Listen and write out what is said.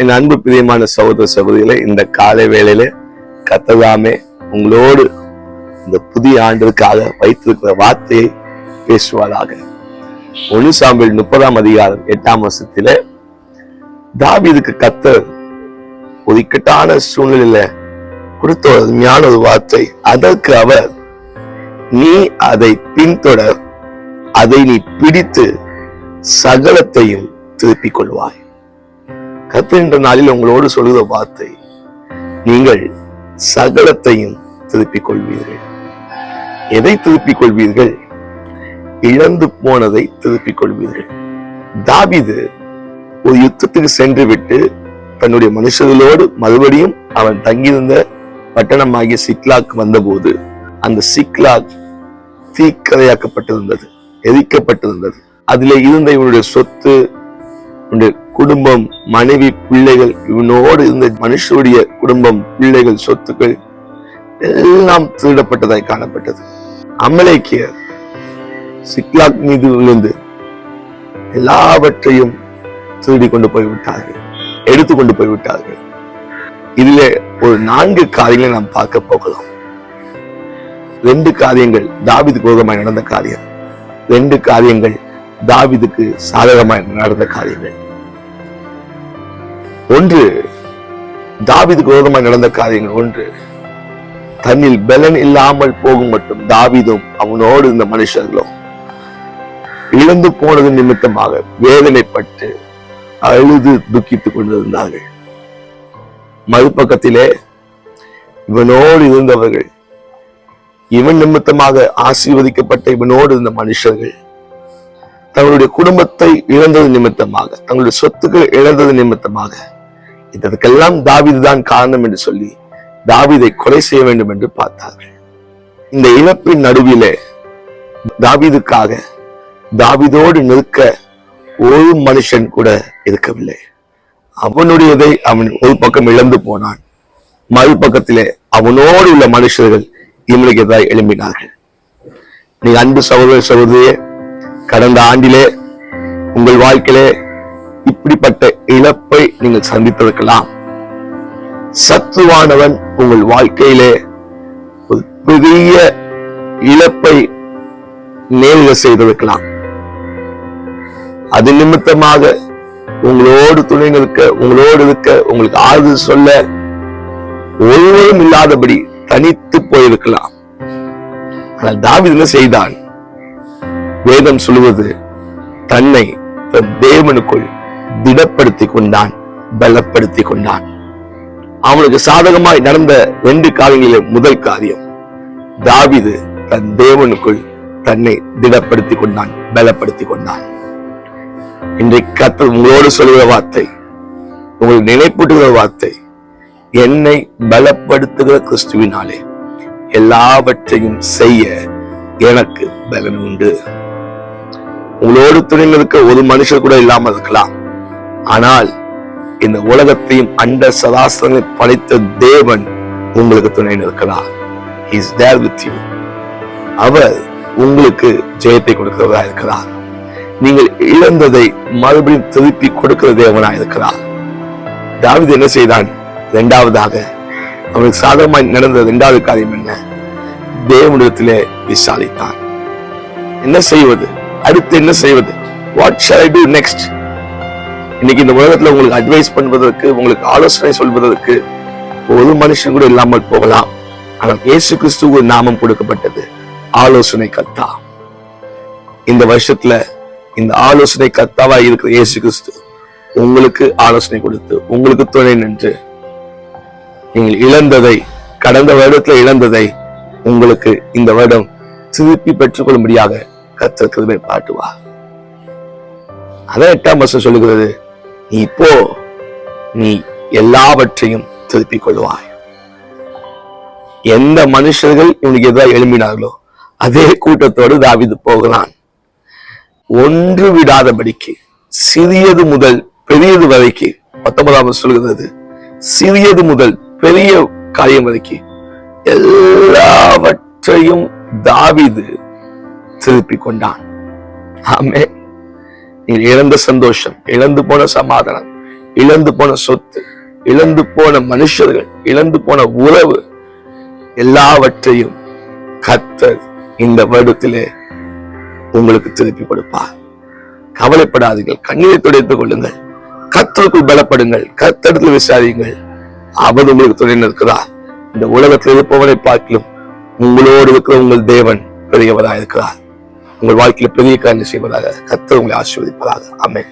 என் அன்பு பிரியமான சகோதர சகோதரிகளை இந்த காலை வேளையில கத்ததாமே உங்களோடு இந்த புதிய ஆண்டிற்காக வைத்திருக்கிற வார்த்தையை பேசுவதாக ஒன்று சாம்பிள் முப்பதாம் அதிகாரம் எட்டாம் வருஷத்துல தாவிதுக்கு கத்த ஒரு இக்கட்டான சூழ்நிலையில கொடுத்த ஒரு அருமையான ஒரு வார்த்தை. அதற்கு அவர் நீ அதை பின்தொடர் அதை நீ பிடித்து சகலத்தையும் திருப்பிக் கொள்வாய். கத்தின்ற என்ற நாளில் உங்களோடு சொல்லுகிற வார்த்தை நீங்கள் சகலத்தையும் திருப்பிக் கொள்வீர்கள். எதை திருப்பிக் கொள்வீர்கள்? இழந்து போனதை திருப்பிக் கொள்வீர்கள். தாபிது ஒரு யுத்தத்துக்கு சென்று விட்டு தன்னுடைய மனுஷர்களோடு மறுபடியும் அவன் தங்கியிருந்த பட்டணமாகிய சிக்லாக் வந்தபோது அந்த சிக்லாக் தீக்கரையாக்கப்பட்டிருந்தது எரிக்கப்பட்டிருந்தது. அதிலே இருந்த இவனுடைய சொத்து குடும்பம் மனைவி பிள்ளைகள் இவனோடு இருந்த மனுஷருடைய குடும்பம் பிள்ளைகள் சொத்துக்கள் எல்லாம் திருடப்பட்டதாய் காணப்பட்டது. அமலேக்கியர் சிக்லாக் மீது விழுந்து எல்லாவற்றையும் திருடி கொண்டு போய்விட்டார்கள். எடுத்து கொண்டு போய்விட்டார்கள். இதுல ஒரு நான்கு காரியங்களை நாம் பார்க்க போகலாம் ரெண்டு காரியங்கள் தாவிதுக்கு விரோதமாய் நடந்த காரியம். ரெண்டு காரியங்கள் தாவிதுக்கு சாதகமாய் நடந்த காரியங்கள். ஒன்று தாவிதுக்கு விரோதமாக நடந்த காரியங்கள் ஒன்று. தன்னில் பலன் இல்லாமல் போகும் மட்டும் தாவிதும் அவனோடு இருந்த மனுஷர்களும் இழந்து போனது நிமித்தமாக வேதனைப்பட்டு அழுது துக்கித்துக் கொண்டிருந்தார்கள். மறுபக்கத்திலே இவனோடு இருந்தவர்கள் இவன் நிமித்தமாக ஆசீர்வதிக்கப்பட்ட இவனோடு இருந்த மனுஷர்கள் தங்களுடைய குடும்பத்தை இழந்தது நிமித்தமாக தங்களுடைய சொத்துக்கள் இழந்தது நிமித்தமாக இதற்கெல்லாம் தாவிது தான் காரணம் என்று சொல்லி தாவிதை கொலை செய்ய வேண்டும் என்று பார்த்தார்கள். இந்த இழப்பின் நடுவிலே தாவிதுக்காக தாவிதோடு நிற்க ஒரு மனுஷன் கூட இருக்கவில்லை. அவனுடையதை அவன் ஒரு பக்கம் இழந்து போனான். மறுபக்கத்திலே அவனோடு உள்ள மனுஷர்கள் இவனுக்கு எதாவது எழும்பினார்கள். நீ அன்பு சகோதர சகோதரியே கடந்த ஆண்டிலே உங்கள் வாழ்க்கையிலே இப்படிப்பட்ட இழப்பை நீங்கள் சந்தித்திருக்கலாம். சத்துவானவன் உங்கள் வாழ்க்கையிலே ஒரு பெரிய இழப்பை நேரிட செய்திருக்கலாம். அது நிமித்தமாக உங்களோடு துணை நிற்க உங்களோடு இருக்க உங்களுக்கு ஆறுதல் சொல்ல ஒருவரும் இல்லாதபடி தனித்து போயிருக்கலாம். ஆனால் தாவீது என்ன செய்தான்? வேதம் சொல்லுவது தன்னை தேவனுக்குள் திடப்படுத்திக் கொண்டான் பலப்படுத்திக் கொண்டான் அவனுக்கு சாதகமாய் நடந்த ரெண்டு காரியங்களிலே முதல் காரியம் தாவிது தன் தேவனுக்குள் தன்னை திடப்படுத்திக் கொண்டான் பலப்படுத்திக் கொண்டான் இன்றைக்கு கத்தர் உங்களோடு சொல்கிற வார்த்தை உங்களை நினைப்பூட்டுகிற வார்த்தை என்னை பலப்படுத்துகிற கிறிஸ்துவினாலே எல்லாவற்றையும் செய்ய எனக்கு பலன் உண்டு. உங்களோடு துணை இருக்க ஒரு மனுஷர் கூட இல்லாமல் இருக்கலாம். ஆனால் இந்த உலகத்தையும் அண்ட சதாசனங்களை படைத்த தேவன் உங்களுக்கு துணை நிற்கிறார். இஸ் தேர் வித் யூ அவர் உங்களுக்கு ஜெயத்தை கொடுக்கிறதா இருக்கிறார். நீங்கள் இழந்ததை மறுபடியும் திருப்பி கொடுக்கிற தேவனா இருக்கிறார். தாவீது என்ன செய்தான்? இரண்டாவதாக அவனுக்கு சாதகமாய் நடந்த இரண்டாவது காரியம் என்ன? தேவனிடத்திலே விசாரித்தான். என்ன செய்வது? அடுத்து என்ன செய்வது? What shall I do next இன்னைக்கு இந்த உலகத்துல உங்களுக்கு அட்வைஸ் பண்ணுவதற்கு உங்களுக்கு ஆலோசனை சொல்வதற்கு ஒரு மனுஷன் கூட இல்லாமல் போகலாம். ஆனால் இயேசு கிறிஸ்து ஒரு நாமம் கொடுக்கப்பட்டது. ஆலோசனை கத்தா இந்த வருஷத்துல இந்த ஆலோசனை கத்தாவா இருக்கிற இயேசு கிறிஸ்து உங்களுக்கு ஆலோசனை கொடுத்து உங்களுக்கு துணை நின்று நீங்கள் இழந்ததை கடந்த வருடத்துல இழந்ததை உங்களுக்கு இந்த வருடம் திருப்பி பெற்றுக்கொள்ளும்படியாக கத்தர் பாட்டுவா அதான் எட்டாம் வருஷம் சொல்லுகிறது. நீ இப்போ நீ எல்லாவற்றையும் திருப்பிக் கொள்வாய். எந்த மனுஷர்கள் இவனுக்கு எதிராக எழும்பினார்களோ அதே கூட்டத்தோடு தாவிது போகிறான். ஒன்று விடாதபடிக்கு சிறியது முதல் பெரியது வரைக்கு பத்தொன்பதாம் சொல்கிறது சிறியது முதல் பெரிய காரியம் வரைக்கும் எல்லாவற்றையும் தாவிது திருப்பிக் கொண்டான். ஆமே இழந்த சந்தோஷம் இழந்து போன சமாதானம் இழந்து போன சொத்து இழந்து போன மனுஷர்கள் இழந்து போன உறவு எல்லாவற்றையும் கத்தர் இந்த வருடத்திலே உங்களுக்கு திருப்பி கொடுப்பார். கவலைப்படாதீர்கள் கண்ணீரை துடைத்துக் கொள்ளுங்கள். கத்தருக்குள் பலப்படுங்கள் கத்தடத்தில் விசாரியுங்கள். அவர் உங்களுக்கு துணை நிற்கிறார். இந்த உலகத்தில் இருப்பவனை பார்க்கலும் உங்களோடு இருக்கிற உங்கள் தேவன் பெரியவராக இருக்கிறார் உங்கள் வாழ்க்கையில் பெரிய காரியம் செய்வதாக கத்தர் உங்களை ஆசீர்வதிப்பதாக அமேன்